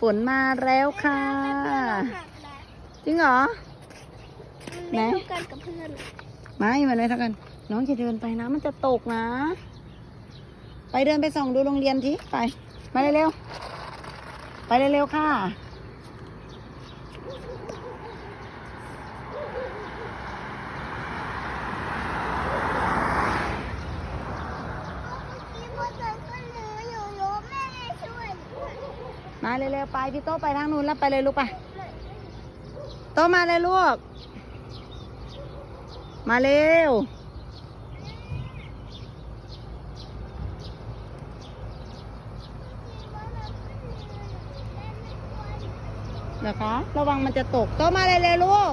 ฝนมาแล้วค่ะ จริงเหรอไหนไม่เท่ากันกับเพื่อน ไม่ มันไม่เท่ากัน น้องจะเดินไปนะ มันจะตกนะ ไปเดินไปส่องดูโรงเรียนทีไป มาเร็วๆ ไปเร็วๆค่ะ ที่พ่อเดินขึ้นหนูอยู่โยแม่ไม่ช่วย มาเร็วๆไปพี่โตไปทางนู้นแล้วไปเลยลูกไปโตมาเลยลูก มาเร็ว เดี๋ยวคะระวังมันจะตกโตมาเลยเลยลูก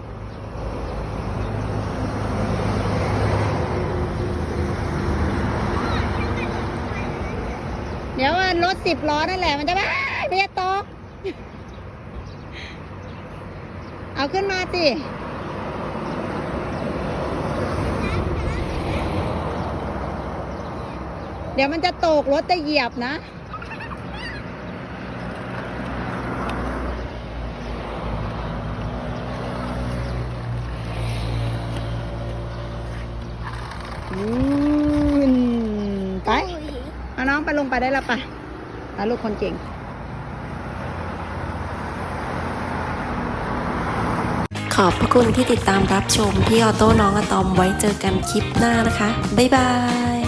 เดี๋ยวรถสิบล้อนั่นแหละมันจะไม่ไม่จะตก เอาขึ้นมาสิเดี๋ยวมันจะตกรถจะเหยียบนะ อืมไป เอาน้อ งไปได้แล้วปะเอาลูกคนเก่งขอบพระคุณที่ติดตามรับชมพี่ออโต้น้องอะตอมไว้เจอกันคลิปหน้านะคะ บ๊ายบาย